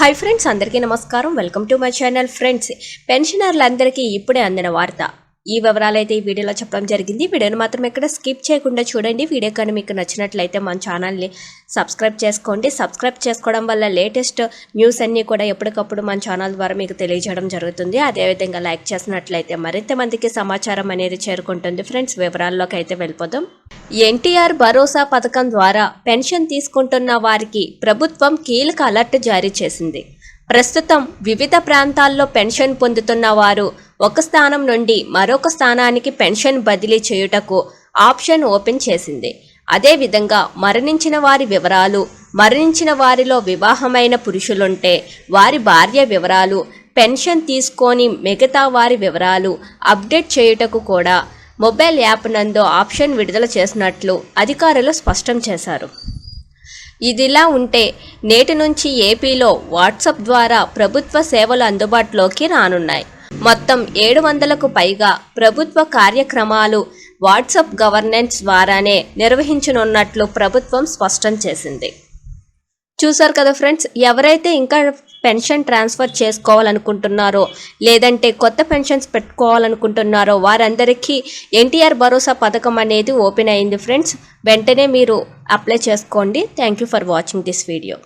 Hi friends అందరికీ నమస్కారం. Welcome to my channel friends పెన్షనర్లందరికీ ఇప్పుడే అందిన వార్త. ఈ వివరాలైతే ఈ వీడియోలో చెప్పడం జరిగింది. వీడియోని మాత్రం ఎక్కడ స్కిప్ చేయకుండా చూడండి. వీడియో కానీ మీకు నచ్చినట్లయితే మన ఛానల్ని సబ్స్క్రైబ్ చేసుకోండి. సబ్స్క్రైబ్ చేసుకోవడం వల్ల లేటెస్ట్ న్యూస్ అన్నీ కూడా ఎప్పటికప్పుడు మన ఛానల్ ద్వారా మీకు తెలియజేయడం జరుగుతుంది. అదేవిధంగా లైక్ చేసినట్లయితే మరింత మందికి సమాచారం అనేది చేరుకుంటుంది. ఫ్రెండ్స్ వివరాల్లోకి అయితే వెళ్ళిపోదాం. ఎన్టీఆర్ భరోసా పథకం ద్వారా పెన్షన్ తీసుకుంటున్న వారికి ప్రభుత్వం కీలక అలర్ట్ జారీ చేసింది. ప్రస్తుతం వివిధ ప్రాంతాల్లో పెన్షన్ పొందుతున్న వారు ఒక స్థానం నుండి మరొక స్థానానికి పెన్షన్ బదిలీ చేయుటకు ఆప్షన్ ఓపెన్ చేసింది. అదేవిధంగా మరణించిన వారి వివరాలు మరణించిన వారిలో వివాహమైన పురుషులుంటే వారి భార్య వివరాలు పెన్షన్ తీసుకొని మిగతా వారి వివరాలు అప్డేట్ చేయుటకు కూడా మొబైల్ యాప్ నందు ఆప్షన్ విడుదల చేసినట్లు అధికారులు స్పష్టం చేశారు. ఇదిలా ఉంటే నేటి నుంచి ఏపీలో వాట్సాప్ ద్వారా ప్రభుత్వ సేవలు అందుబాటులోకి రానున్నాయి. మొత్తం ఏడు వందలకు పైగా ప్రభుత్వ కార్యక్రమాలు వాట్సాప్ గవర్నెన్స్ ద్వారానే నిర్వహించనున్నట్లు ప్రభుత్వం స్పష్టం చేసింది. చూసారు కదా ఫ్రెండ్స్ ఎవరైతే ఇంకా పెన్షన్ ట్రాన్స్ఫర్ చేసుకోవాలనుకుంటున్నారో లేదంటే కొత్త పెన్షన్స్ పెట్టుకోవాలనుకుంటున్నారో వారందరికీ ఎన్టీఆర్ భరోసా పథకం అనేది ఓపెన్ అయింది ఫ్రెండ్స్. వెంటనే మీరు అప్లై చేసుకోండి. Thank you for watching this video